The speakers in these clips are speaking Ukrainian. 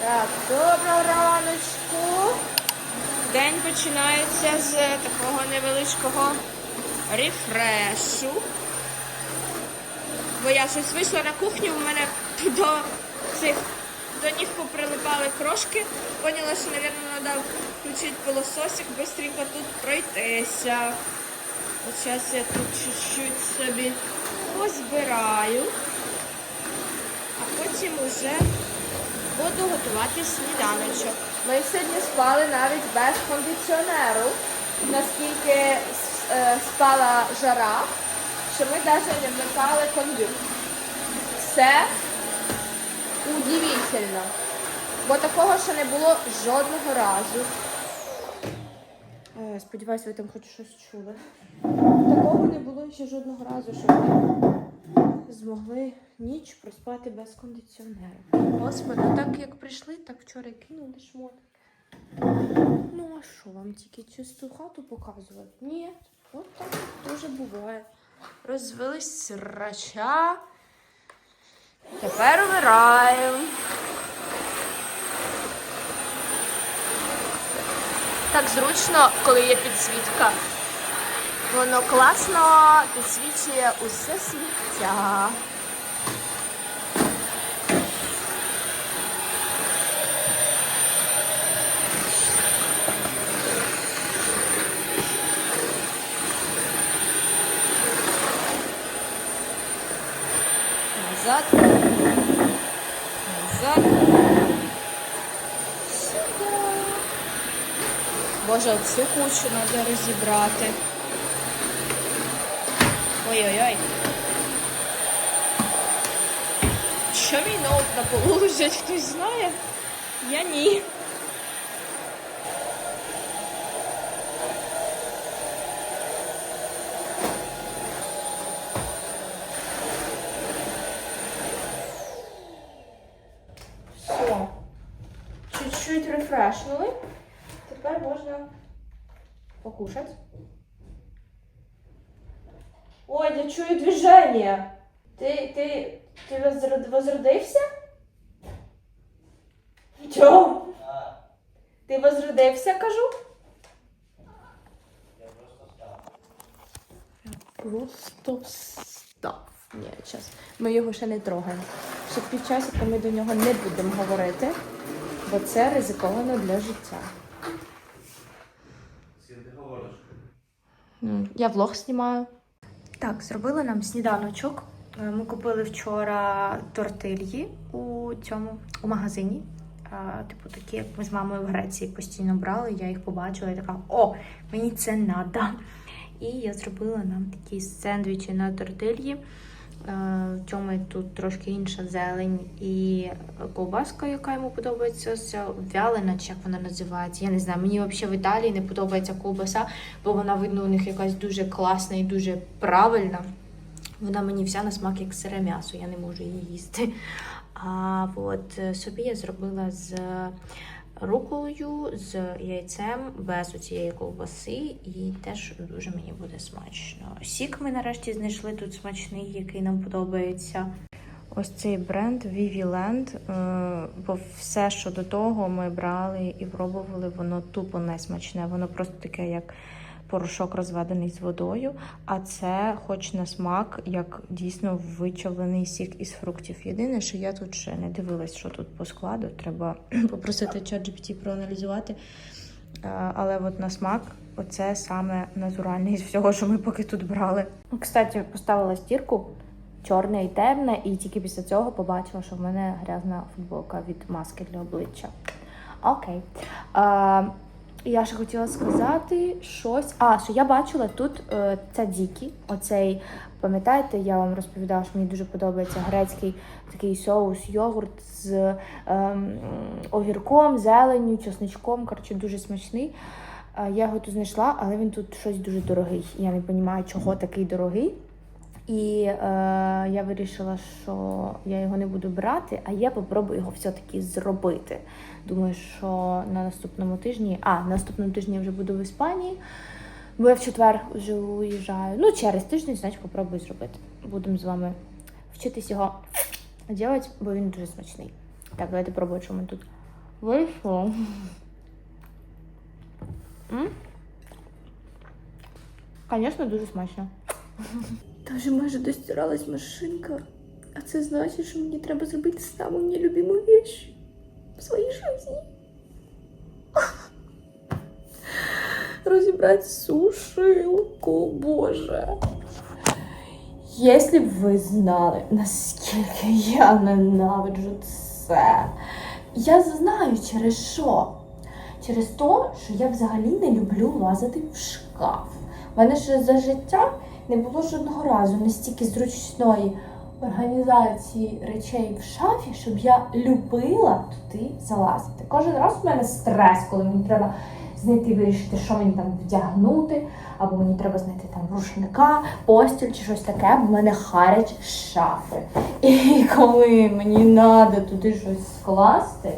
Так, доброго раночку. День починається з такого невеличкого рефрешу. Бо я щось вийшла на кухню, у мене до цих до ніг поприлипали крошки. Поняла, що, мабуть, треба включити пилососик, швидко тут пройтися. Зараз я тут чуть-чуть собі позбираю, а потім уже буду готувати сніданочок. Ми сьогодні спали навіть без кондиціонеру, наскільки е, спала жара, що ми навіть не вмикали кондюк. Це удивительно. Бо такого ще не було жодного разу. Е, Сподіваюсь, ви там хоч щось чули. Такого не було ще жодного разу, що ми змогли ніч проспати без кондиціонеру. Господи, так як прийшли, так вчора кинули шмотик. Ну, а що вам тільки чисту хату показувати? Ні, от так дуже буває. Розвелись срача. Тепер вмираємо. Так зручно, коли є підсвітка. Воно класно підсвічує усе сміття. Назад. Боже, оцю кучу треба розібрати. Ой-ой-ой. Що мій ноут на полу лежить, хтось знає? Я ні. Все. Чуть-чуть рефрешнули. Тепер можна покушать. Ой, я чую движение. Ти, ти, ти возрод- возродився? Чо? Ти возродився, кажу? Я Просто встав. Ні, час. Ми його ще не трогаємо. Ще півчасика ми до нього не будемо говорити, бо це ризиковано для життя. Ти говориш? Я влог знімаю. Так, зробили нам сніданочок. Е, Ми купили вчора тортильї у цьому у магазині. Е, Типу, такі, як ми з мамою в Греції постійно брали. Я їх побачила і така: о, мені це надо. І я зробила нам такі сендвічі на тортильї. Е, В цьому тут трошки інша зелень і ковбаска, яка йому подобається, вялена, чи як вона називається. Я не знаю. Мені взагалі в Італії не подобається ковбаса, бо вона видно у них якась дуже класна і дуже правильна. Вона мені вся на смак як сире м'ясо, я не можу її їсти. А от е, собі я зробила з руколою, з яйцем, без цієї ковбаси, і теж дуже мені буде смачно. Сік ми нарешті знайшли тут смачний, який нам подобається. Ось цей бренд Viviland, е, бо все, що до того ми брали і пробували, воно тупо не смачне. Воно просто таке, як порошок розведений з водою. А це, хоч на смак, як дійсно вичавлений сік із фруктів. Єдине, що я тут ще не дивилась, що тут по складу. Треба попросити ChatGPT проаналізувати. Але от на смак, оце саме натуральне з всього, що ми поки тут брали. Кстати, поставила стірку чорне і темне, і тільки після цього побачила, що в мене грязна футболка від маски для обличчя. Окей. А, я ще хотіла сказати щось. А, що я бачила тут е, це Дікі. Оцей, пам'ятаєте, я вам розповідала, що мені дуже подобається грецький такий соус, йогурт з ем, огірком, зеленню, чесничком. Коротше, дуже смачний. Е, Я його тут знайшла, але він тут щось дуже дорогий. Я не розумію, чого такий дорогий. І е, я вирішила, що я його не буду брати, а я попробую його все-таки зробити. Думаю, що на наступному тижні, а на наступному тижні я вже буду в Іспанії, бо я в четвер вже уїжджаю. Ну, через тиждень, значить, попробую зробити. Будемо з вами вчитись його робити, бо він дуже смачний. Так, давайте пробувати, що ми тут Вийшло. Звісно, дуже смачно. Та вже майже достиралась машинка. А це значить, що мені треба зробити саму нелюбиму вещь в своїй житті. Розібрати сушилку, боже. Якщо б ви знали, наскільки я ненавиджу це. Я знаю через що. Через те, що я взагалі не люблю лазити в шкаф. У мене ще за життя не було жодного разу настільки зручної організації речей в шафі, щоб я любила туди залазити. Кожен раз у мене стрес, коли мені треба знайти вирішити, що мені там вдягнути, або мені треба знайти там рушника, постіль чи щось таке, бо в мене харять шафи. І коли мені треба туди щось скласти.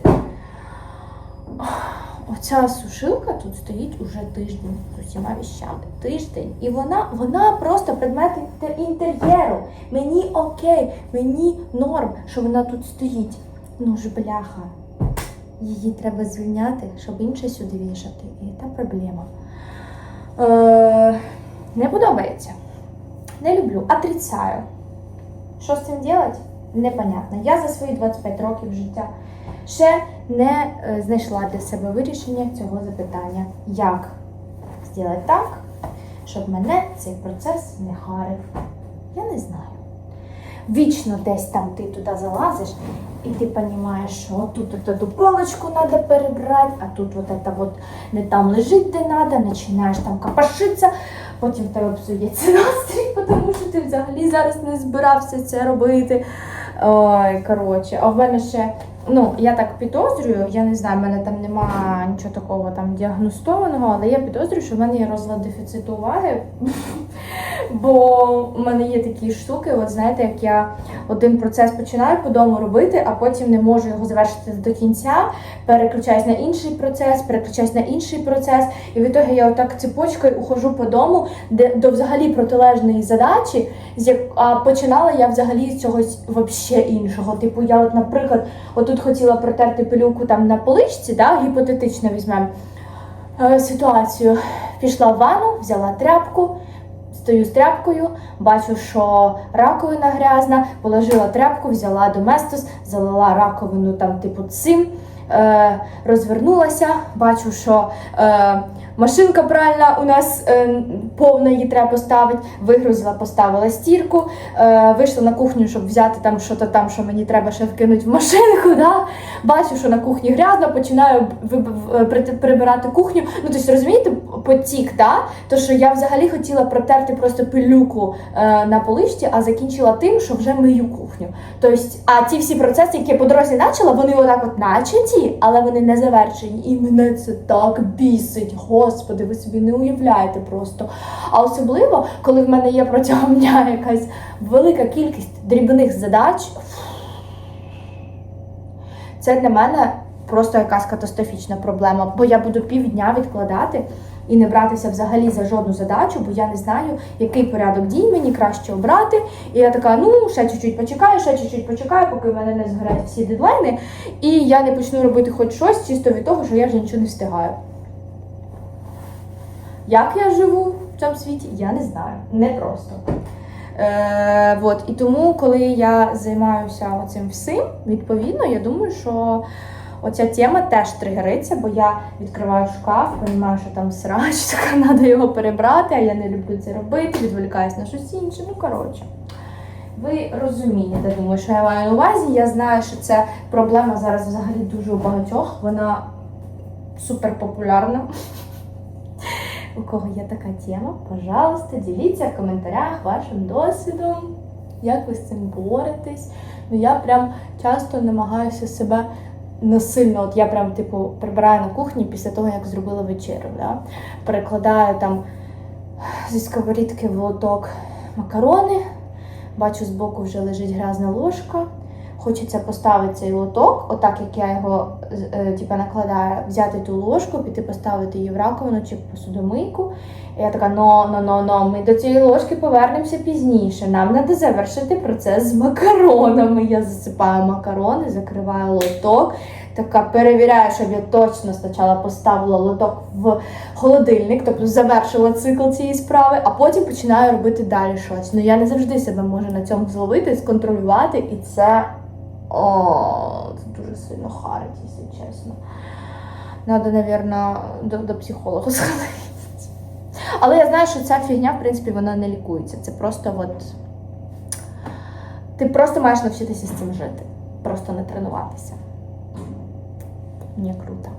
Оця сушилка тут стоїть уже тиждень з усіма віщами. Тиждень. І вона, вона просто предмет інтер'єру. Мені окей, мені норм, що вона тут стоїть. Ну ж бляха. Її треба звільняти, щоб інше сюди вішати. І це проблема. Е, не подобається. Не люблю. Отрицаю. Що з цим робити? Непонятно. Я за свої 25 років життя ще не е, знайшла для себе вирішення цього запитання. Як зробити так, щоб мене цей процес не харив? Я не знаю. Вічно десь там ти туди залазиш, і ти розумієш, що тут ту полочку треба перебрати, а тут от это вот не там лежить, де треба, починаєш там копошитися, потім в тебе псується настрій, тому що ти взагалі зараз не збирався це робити. Ой, коротше, а в мене ще, ну, я так підозрюю, я не знаю, в мене там немає нічого такого там діагностованого, але я підозрюю, що в мене є розлад дефіциту уваги. Бо в мене є такі штуки, от знаєте, як я один процес починаю по дому робити, а потім не можу його завершити до кінця, переключаюсь на інший процес, переключаюсь на інший процес, і в ітогі я отак цепочкою ухожу по дому, де до взагалі протилежної задачі, а починала я взагалі з чогось вообще іншого. Типу, я, от, наприклад, отут хотіла протерти пилюку там на поличці, да, гіпотетично візьмемо е, ситуацію. Пішла в ванну, взяла тряпку. Стою з тряпкою, бачу, що раковина грязна, положила тряпку, взяла доместос, залила раковину там, типу, цим, е, розвернулася, бачу, що е, машинка пральна у нас е, повна, її треба поставити, вигрузила, поставила стірку, е, вийшла на кухню, щоб взяти там що-то там, що мені треба ще вкинути в машинку. Да? Бачу, що на кухні грязно, починаю виб- прибирати кухню. Ну, тобто, розумієте, потік, да? То, що я взагалі хотіла протерти просто пилюку е, на поличці, а закінчила тим, що вже мию кухню. Тобто, а ті всі процеси, які я по дорозі почала, вони отак от начаті, але вони не завершені. І мене це так бісить. Ви собі не уявляєте просто. А особливо, коли в мене є протягом дня якась велика кількість дрібних задач. Це для мене просто якась катастрофічна проблема, бо я буду півдня відкладати і не братися взагалі за жодну задачу, бо я не знаю, який порядок дій мені краще обрати. І я така, ну ще чуть-чуть почекаю, ще чуть-чуть почекаю, поки в мене не згорять всі дедлайни, і я не почну робити хоч щось чисто від того, що я вже нічого не встигаю. Як я живу в цьому світі, я не знаю. Не просто. Е, вот. І тому, коли я займаюся цим всім, відповідно, я думаю, що оця тема теж тригериться, бо я відкриваю шкаф, розумію, що там срач, така треба його перебрати, а я не люблю це робити, відволікаюсь на щось інше. Ну, коротше. Ви розумієте, думаю, що я маю на увазі. Я знаю, що це проблема зараз взагалі дуже у багатьох. Вона супер популярна. У кого є така тема, пожалуйста, діліться в коментарях вашим досвідом, як ви з цим боретесь. Ну я прям часто намагаюся себе насильно, от я прям типу прибираю на кухні після того, як зробила вечерю. Да? Перекладаю там зі сковорідки в лоток макарони, бачу збоку вже лежить грязна ложка. Хочеться поставити цей лоток, отак як я його типу, накладаю, взяти ту ложку, піти поставити її в раковину чи посудомийку. Я така, но, но, но, но, ми до цієї ложки повернемося пізніше. Нам треба завершити процес з макаронами. Я засипаю макарони, закриваю лоток, така перевіряю, щоб я точно спочатку поставила лоток в холодильник, тобто завершила цикл цієї справи, а потім починаю робити далі щось. Ну я не завжди себе можу на цьому зловити, сконтролювати, і це. О, це дуже сильно харить, якщо чесно. Надо, напевно, до, до психолога сходити. Але я знаю, що ця фігня, в принципі, вона не лікується. Це просто от. Ти просто маєш навчитися з цим жити. Просто не тренуватися. Мені круто.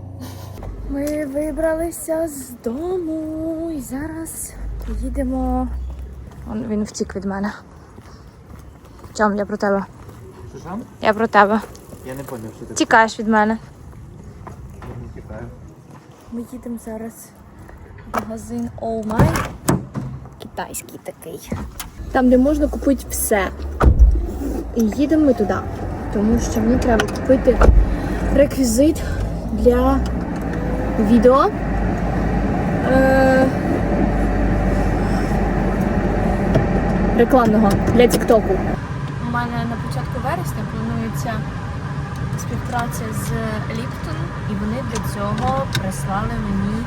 Ми вибралися з дому і зараз їдемо. Він втік від мене. Чом, я про тебе. Що? Я про тебе. Я не поняв, що ти Тікаєш від мене. не тікаю. Ми їдемо зараз в магазин Oh My. Китайський такий. Там, де можна купити все. І їдемо ми туди. Тому що мені треба купити реквізит для відео. Е... Рекламного для Тіктоку. У мене початку вересня планується співпраця з Lipton, і вони для цього прислали мені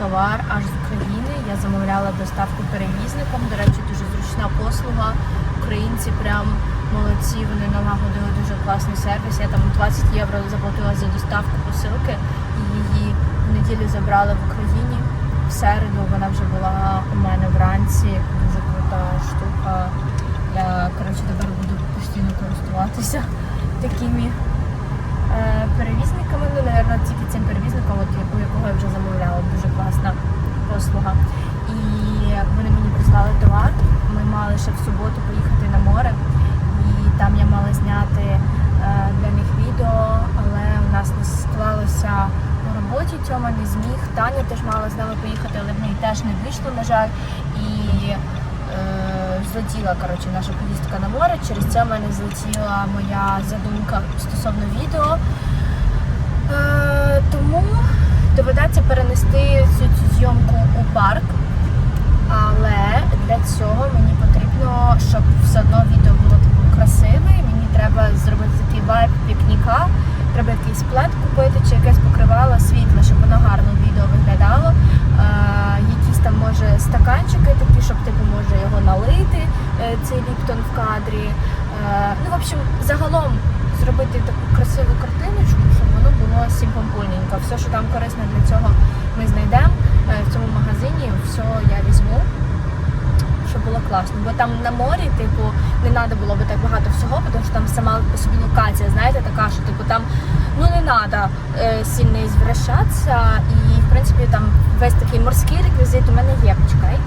товар аж з України. Я замовляла доставку перевізником. До речі, дуже зручна послуга. Українці прям молодці. Вони налагодили дуже класний сервіс. Я там 20 євро заплатила за доставку посилки, і її в неділю забрали в Україні. В середу вона вже була у мене вранці. Дуже крута штука. Я коротше тепер буду постійно користуватися такими е, перевізниками. Ну, напевно, тільки цим перевізником, от у якого я вже замовляла, дуже класна послуга. І вони мені прислали товар. Ми мали ще в суботу поїхати на море, і там я мала зняти е, для них відео, але у нас не склалося на роботі. Тьома не зміг. Таня теж мала з нами поїхати, але в неї теж не вийшло, на жаль. Злетіла коротше, наша поїздка на море. Через це в мене злетіла моя задумка стосовно відео. Е, тому доведеться перенести всю цю зйомку у парк. Але для цього мені потрібно, щоб все одно відео було типу, красиве. Мені треба зробити такий вайб пікніка. Треба якийсь плед купити чи якесь покривало світле, щоб воно гарно відео виглядало. Якісь там може стаканчики такі, щоб типу може його налити, е, цей ліптон в кадрі. Е, ну, в общем, загалом зробити таку красиву картиночку, щоб воно було сімпомпульненько. Все, що там корисне для цього, ми знайдемо е, в цьому магазині. Все я візьму щоб було класно. Бо там на морі, типу, не треба було би так багато всього, тому що там сама по собі локація, знаєте, така, що типу там ну не треба е, сильно ізвращатися. І в принципі там весь такий морський реквізит у мене є, почекай.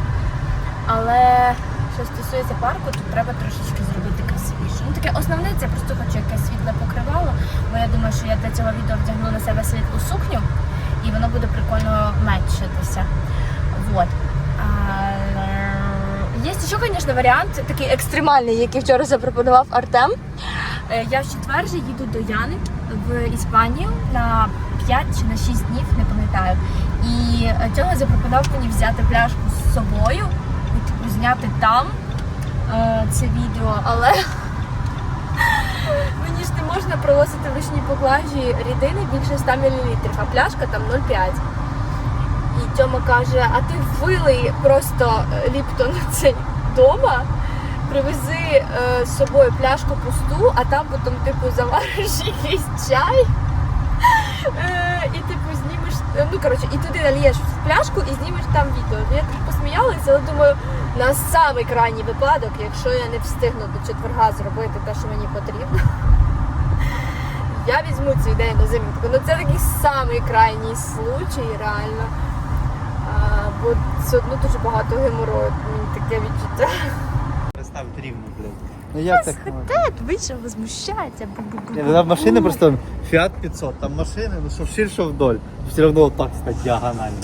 Але що стосується парку, то треба трошечки зробити красивіше. Ну таке основне це просто хочу якесь світле покривало, бо я думаю, що я для цього відео вдягну на себе світлу сукню і воно буде прикольно мечитися. Вот. Є ще, звісно, варіант такий екстремальний, який вчора запропонував Артем. Е, Я в четвер же їду до Яни в Іспанію на 5 чи на 6 днів, не пам'ятаю. І Тьома запропонував мені взяти пляшку з собою і типу, зняти там е, це відео, але мені ж не можна привозити в лишній поклажі рідини більше 100 мл, а пляшка там 0,5. І Тьома каже, а ти вилий просто е, Ліптон цей вдома, привези е, з собою пляшку пусту, а там потім типу завариш якийсь чай. Е, і типу знімеш, ну коротше, і туди нальєш в пляшку і знімеш там відео. Я так посміялася, але думаю, на самий крайній випадок, якщо я не встигну до четверга зробити те, що мені потрібно. Я візьму цю ідею на замітку. Ну це такий самий крайній случай, реально. А, бо все одно дуже багато геморою. Мені таке відчуття. Переставити рівно, блядь. Ну як так? Вийшов, возмущається. Ні, ну, Там машини просто Fiat 500, там машини, ну що вширь, що вдоль. Все одно отак стать діагонально.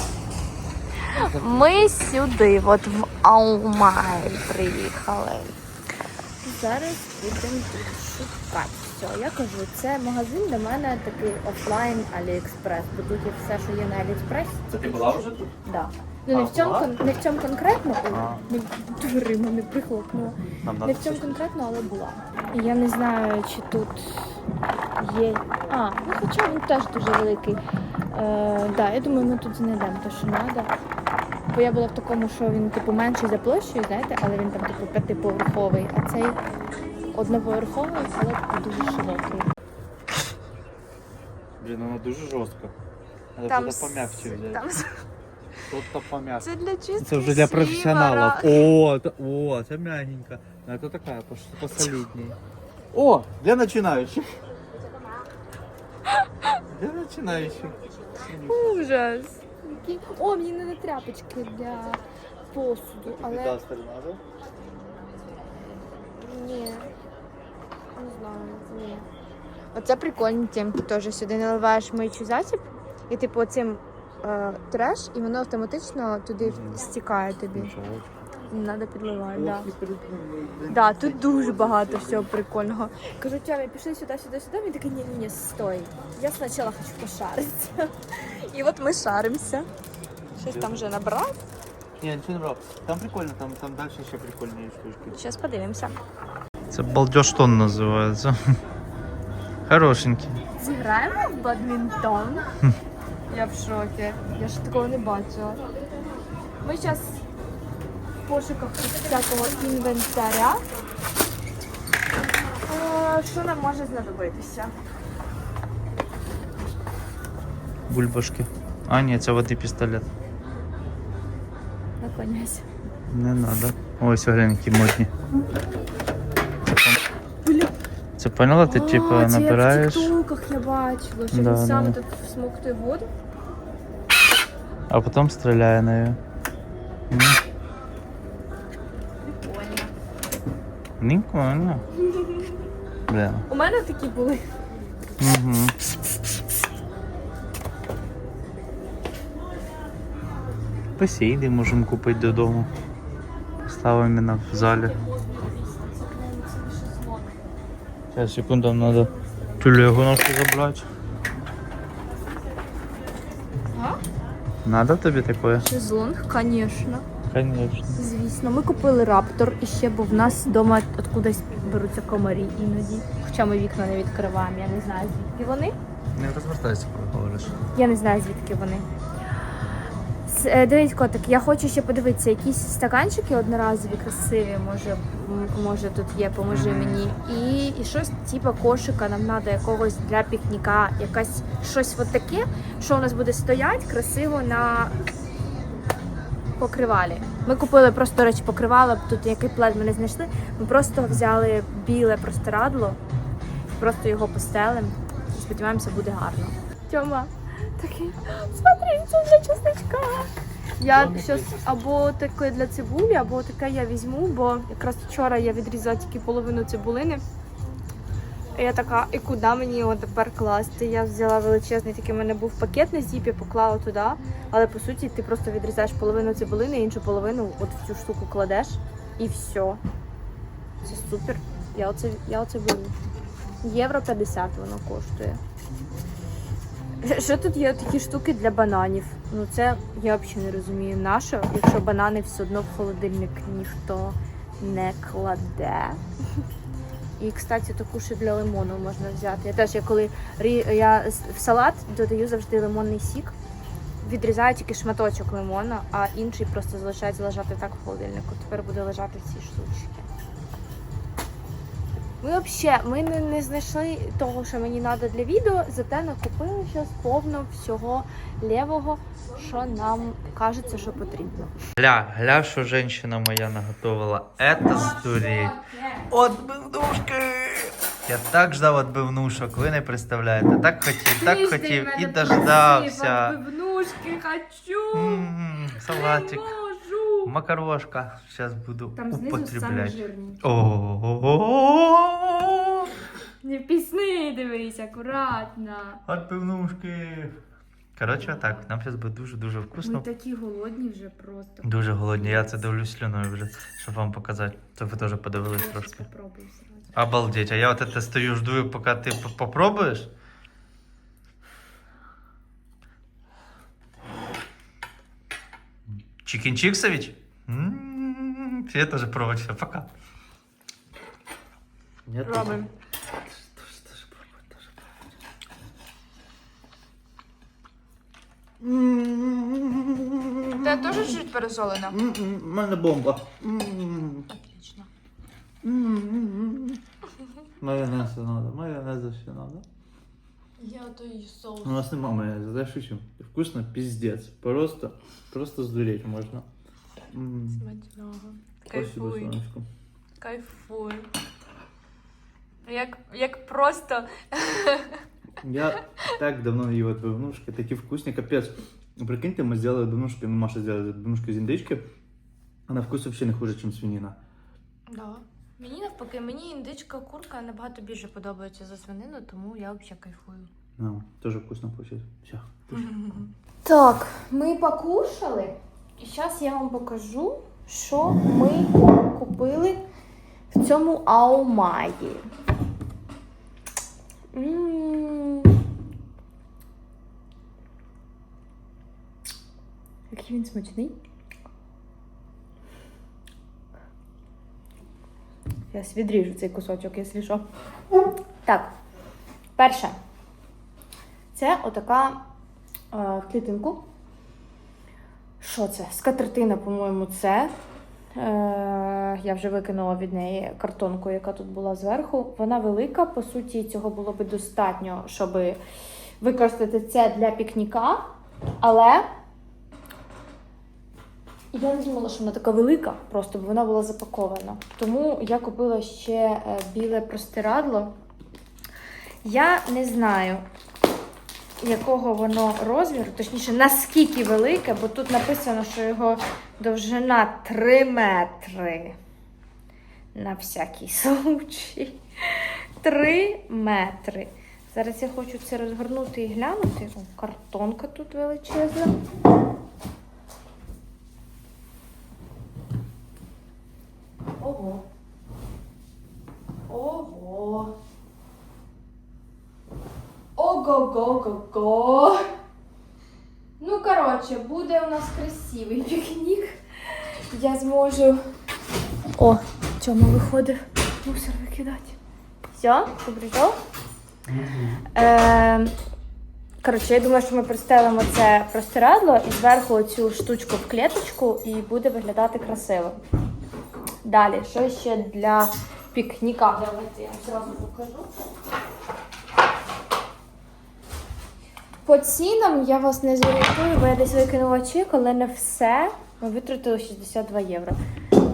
Ми сюди, от в Аумай приїхали. Зараз будемо тут шукати. Все, я кажу, це магазин для мене такий офлайн Аліекспрес. Бо тут є все, що є на Аліекспресі. тільки вже тут? Да. Ну не в цьому кон- не в цьому конкретно, ой, А. не дверима не прихлопнула. Нам Не в цьому конкретно, але була. І я не знаю, чи тут є. А, ну хоча він теж дуже великий. Е, да, я думаю, ми тут знайдемо те, що треба. Бо я була в такому, що він типу менший за площею, знаєте, але він там типу п'ятиповерховий, а цей одноповерховий, але типу дуже широкий. Блін, вона дуже жорстка. Треба Там буде пом'якче взяти. там Тут-то пом'якче. Це для чистки Це вже для сівера. професіоналів. О, це, о, це мягенько. Ну, це така, посолідній. О, для начинающих. Для начинающих. Ужас. О, мені не тряпочки для посуду, але Дастер надо? ні. Не знаю, ні. Оце прикольні темки теж. Сюди наливаєш миючий засіб, і типу оцим е, треш, і воно автоматично туди стікає тобі. Нічого. Не треба підливати. Да. Да, тут дуже багато всього прикольного. Кажу, Тьомі, пішли сюди, сюди, сюди. Він такий, ні, ні, ні, стой. Я спочатку хочу пошаритися. І от ми шаримося. Щось там вже набрав. Ні, нічого не брав. Там прикольно, там, там далі ще прикольні штучки. Зараз подивимося. Це балдеж-тон називається. Хорошенький. Зіграємо в бадмінтон. Я в шокі. Я ж такого не бачила. Ми зараз пошуках всякого інвентаря. Е, Що нам може знадобитися? Бульбашки. А, ні, це води пістолет. Наклоняйся. Не надо. Ось глянькі модні. Це, пон- поняла? Ти типу А, це набираєш, в тіктоках я бачила, що Да, він саме да. так всмоктує воду. а потім стріляє нею. Прикольно. Бля. У мене такі були. Угу. Посейди можемо купити додому. Ставимо на в залі. Сейчас, секунду, нам надо телегу нашу забрать. Надо тобі таке? Шезлонг, звісно. Конечно. Звісно, ми купили раптор і ще, бо в нас вдома откудись беруться комарі іноді. Хоча ми вікна не відкриваємо, я не знаю звідки вони. Не розвертайся, коли говориш. Я не знаю звідки вони. Е, котик, я хочу ще подивитися, якісь стаканчики одноразові, красиві, може, може тут є, поможи мені. І, і щось типу кошика нам треба якогось для пікніка, якась щось от таке, що у нас буде стояти красиво на покривалі. Ми купили просто речі покривало, тут який плед ми не знайшли. Ми просто взяли біле простирадло, просто його постелим і сподіваємося, буде гарно. Тьома, такий, смотри, це для чесночка. Я щось або таке для цибулі, або таке я візьму, бо якраз вчора я відрізала тільки половину цибулини. Я така, і куди мені його тепер класти? Я взяла величезний, такий в мене був пакет на зіпі, поклала туди. Але по суті ти просто відрізаєш половину цибулини, іншу половину от в цю штуку кладеш і все. Це супер. Я оце, я оце беру. Євро 50 воно коштує. Що тут є такі штуки для бананів? Ну це я взагалі не розумію. Нащо, якщо банани все одно в холодильник ніхто не кладе. І, кстати, таку ще для лимону можна взяти. Я теж я коли я в салат додаю завжди лимонний сік. Відрізаю тільки шматочок лимона, а інший просто залишається лежати так в холодильнику. Тепер буде лежати ці штучки. Ми взагалі ми не, не знайшли того, що мені треба для відео, зате накупили щось повно всього лівого, що нам кажеться, що потрібно. Гля, гля, що женщина моя наготовила. Это сдуреть. Отбивнушки! Я так ждав отбивнушок, ви не представляєте. Так хотів, так хотів і дождався. Бивнушки хочу! Салатик! Макарошка. Зараз буду Там знизу саме употреблять. жирні. О-о-о-о-о! Не пісни, дивись, акуратно. Отбивнушки. Коротше, так, нам зараз буде дуже-дуже Ми вкусно. такі голодні вже просто. Дуже голодні, я це дивлюсь слюною вже, щоб вам показати. То ви теж подивились Я трошки. Обалдеть, а я вот это стою, жду, пока ты п- попробуешь. Чикен Чиксович? М-м-м, я тоже пробовать все, пока. Нет, Пробуем. Ты тоже чуть пересолена. У мене бомба. Отлично. М-м-м. Майонезу треба, майонезу ще треба. Я той соус. У нас нема майонезу, да, шучу. Вкусно, пиздец. Просто, просто сдуреть можно. М. Смачного. Кайфуй. сонечко. Кайфуй. Як, як просто. Я так давно не ел отбивнушки, такие вкусные, капец. Прикиньте, мы сделали отбивнушки, ну Маша сделала отбивнушки из индички, а на вкус вообще не хуже, чем свинина. Да. Мені навпаки, мені індичка курка набагато більше подобається за свинину, тому я взагалі кайфую. Ну, тоже вкусно получилось. Все. Так, ми покушали. І зараз я вам покажу, що ми купили в цьому Аумаї. Який він смачний. Я відріжу цей кусочок, якщо що. Так, перше. Це отака е, клітинку. Що це? Скатертина, по-моєму, це. Е, я вже викинула від неї картонку, яка тут була зверху. Вона велика, по суті, цього було би достатньо, щоб використати це для пікніка. Але я не думала, що вона така велика, просто бо вона була запакована. Тому я купила ще е, біле простирадло. Я не знаю, якого воно розміру, точніше, наскільки велике, бо тут написано, що його довжина 3 метри. На всякий случай. 3 метри. Зараз я хочу це розгорнути і глянути. О, картонка тут величезна. Ого. Ого. Ого-го-го-го. Ну, коротше, буде у нас красивий пікнік. Я зможу. О, Тьома виходив мусор викидати. Все, ти прийшов? Е, коротше, я думаю, що ми пристелимо це простирадло і зверху цю штучку в клеточку і буде виглядати красиво. Далі, що ще для пікніка? Давайте я вам зразу покажу. По цінам я вас не зорієнтую, бо я десь викинула чек, але не все. Ми витратили 62 євро.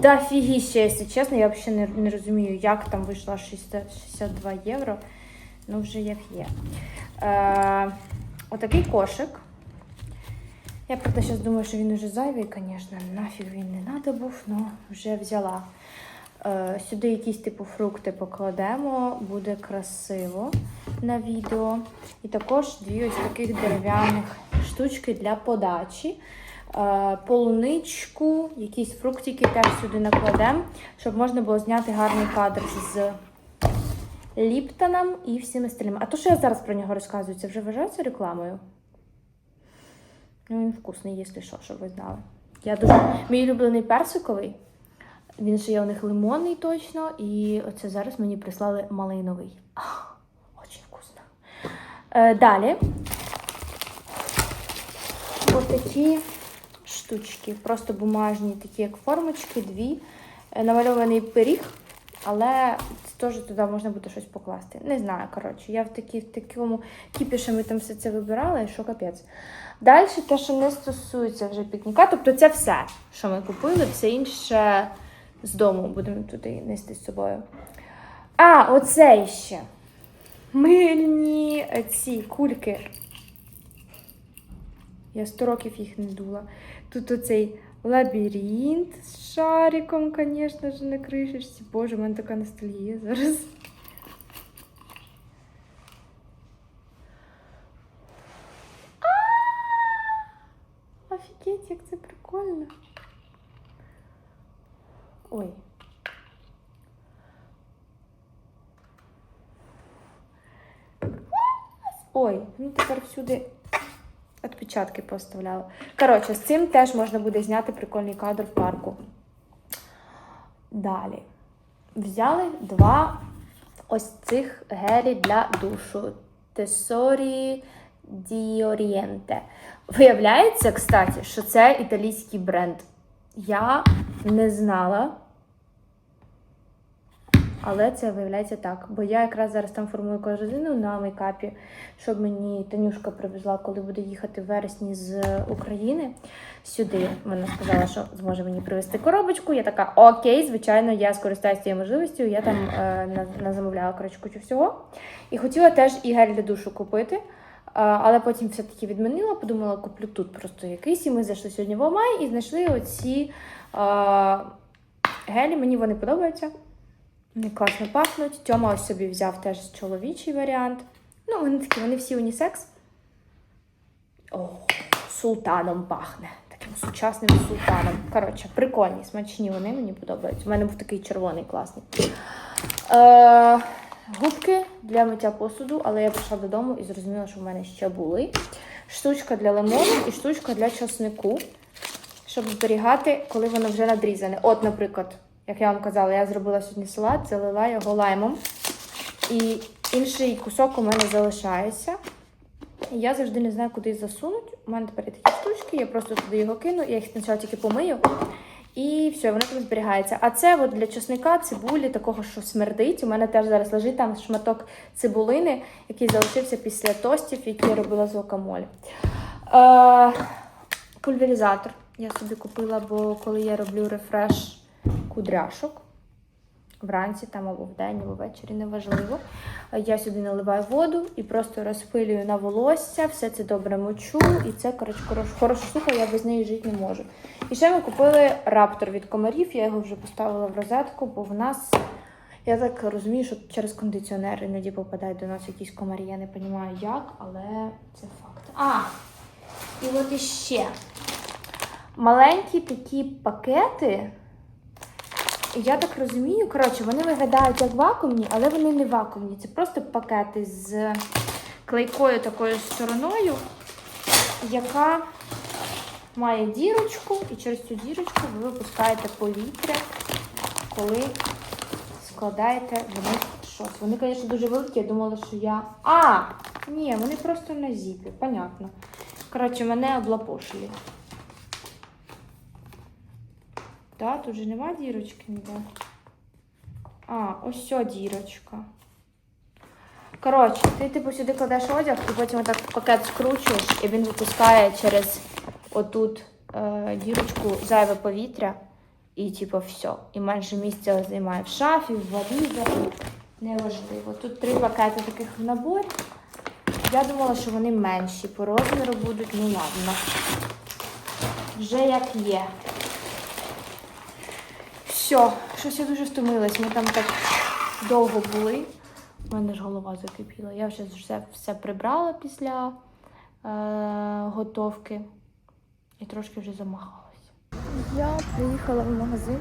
Да фігіще, якщо чесно, я взагалі не, не розумію, як там вийшло 62 євро. Ну, вже як є. Е, отакий кошик. Я правда зараз думаю, що він уже зайвий, звісно, нафіг він не треба був, але вже взяла. Е, сюди якісь типу фрукти покладемо, буде красиво на відео. І також дві ось таких дерев'яних штучки для подачі. Е, полуничку, якісь фруктики теж сюди накладемо, щоб можна було зняти гарний кадр з Ліптоном і всіми остальними. А то, що я зараз про нього розказую, це вже вважається рекламою? Ну, він вкусний, якщо що, щоб ви знали. Я дуже... Мій улюблений персиковий. Він ще є у них лимонний точно. І оце зараз мені прислали малиновий. Ах, Очень вкусно. Е, далі. Ось такі штучки. Просто бумажні, такі як формочки, дві. Е, Намальований пиріг, але теж туди можна буде щось покласти. Не знаю, коротше, я в, такі, в такому кіпіші ми там все це вибирала, і що капець. Далі те, що не стосується вже пікніка, тобто це все, що ми купили, все інше з дому будемо туди нести з собою. А, оце ще. Мильні е, ці кульки. Я 100 років їх не дула. Тут оцей лабіринт з шариком, звісно ж, на кришечці. Боже, в мене така ностальгія зараз. А! Офігеть, як це прикольно. Ой. Ой, ну тепер всюди відпечатки поставляла. Коротше, з цим теж можна буде зняти прикольний кадр в парку. Далі. Взяли два ось цих гелі для душу. Тесорі Діорієнте. Виявляється, кстати, що це італійський бренд. Я не знала. Але це виявляється так. Бо я якраз зараз там формую корзину на мейкапі, щоб мені Танюшка привезла, коли буде їхати в вересні з України сюди. Вона сказала, що зможе мені привезти коробочку. Я така, окей, звичайно, я скористаюся цією можливістю. Я там е, на- назамовляла коротше, кучу всього. І хотіла теж і гель для душу купити. Але потім все-таки відмінила, подумала, куплю тут просто якийсь. І ми зайшли сьогодні в Омай і знайшли оці а, гелі. Мені вони подобаються. Вони класно пахнуть. Тьома ось собі взяв теж чоловічий варіант. Ну, вони такі, вони всі унісекс. О, султаном пахне. Таким сучасним султаном. Коротше, прикольні, смачні вони мені подобаються. У мене був такий червоний класний. Е, губки для миття посуду, але я прийшла додому і зрозуміла, що в мене ще були. Штучка для лимону і штучка для часнику, щоб зберігати, коли воно вже надрізане. От, наприклад, як я вам казала, я зробила сьогодні салат, залила його лаймом. І інший кусок у мене залишається. Я завжди не знаю, куди засунути. У мене тепер є такі штучки, я просто туди його кину, я їх спочатку тільки помию. І все, воно там зберігається. А це от для чесника, цибулі, такого, що смердить. У мене теж зараз лежить там шматок цибулини, який залишився після тостів, які я робила з гуакамолі. Е, пульверизатор я собі купила, бо коли я роблю рефреш кудряшок, вранці там або вдень, або ввечері, неважливо. Я сюди наливаю воду і просто розпилюю на волосся, все це добре мочу, і це коротше, хорош- хороша штука, я без неї жити не можу. І ще ми купили раптор від комарів, я його вже поставила в розетку, бо в нас, я так розумію, що через кондиціонер іноді попадають до нас якісь комарі. Я не розумію як, але це факт. А, і от іще. Маленькі такі пакети. Я так розумію, коротше, вони виглядають як вакуумні, але вони не вакуумні. Це просто пакети з клейкою такою стороною, яка має дірочку, і через цю дірочку ви випускаєте повітря, коли складаєте в щось. Вони, звісно, дуже великі, я думала, що я. А! Ні, вони просто на зіпі, понятно. Коротше, мене облапошили. Да, тут же нема дірочки ніде. А, ось ця дірочка. Коротше, ти типу сюди кладеш одяг і потім отак пакет скручуєш, і він випускає через отут е, дірочку зайве повітря. І типу все. І менше місця займає в шафі, в валізах. Неважливо. Тут три пакети таких в наборі. Я думала, що вони менші по розміру будуть. Ну ладно. Вже як є. Все, щось я дуже втомилась. Ми там так довго були. У мене ж голова закипіла. Я вже все, все прибрала після е, готовки і трошки вже замахалася. Я приїхала в магазин,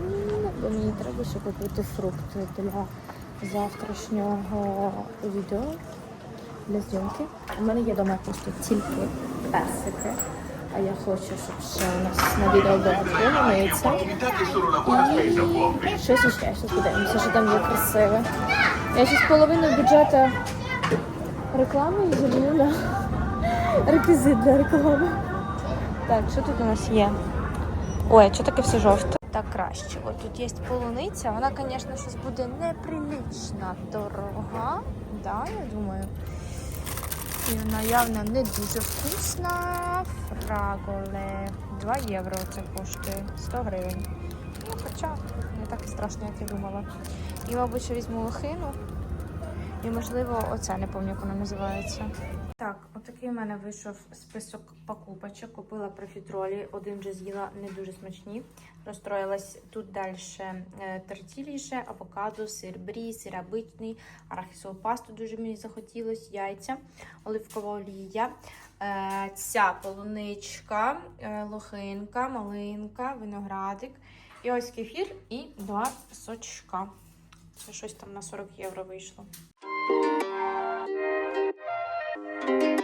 бо мені треба ще купити фрукти для завтрашнього відео для зйомки. У мене є дома просто тільки персики. А я хочу, щоб ще у нас на відео була полуниця. І щось іще, щось подивимося, що там є красиве. Я ще з половиною бюджету реклами зроблю на реквізит для реклами. Так, що тут у нас є? Ой, що таке все жовте? Так краще. От тут є полуниця. Вона, звісно, щось буде неприлично дорога. Да, я думаю. І вона явно не дуже вкусна. Фраголе. 2 євро це коштує. 100 гривень. Ну, хоча не так і страшно, як я думала. І, мабуть, візьму лохину. І, можливо, оце не пам'ятаю, як вона називається такий в мене вийшов список покупочок. Купила профітролі, один вже з'їла не дуже смачні. Розстроїлась тут далі е, тортіліше, авокадо, сир брі, сир обичний, арахісову пасту дуже мені захотілося, яйця, оливкова олія, е, ця полуничка, е, лохинка, малинка, виноградик. І ось кефір і два сочка. Це щось там на 40 євро вийшло. Thank you.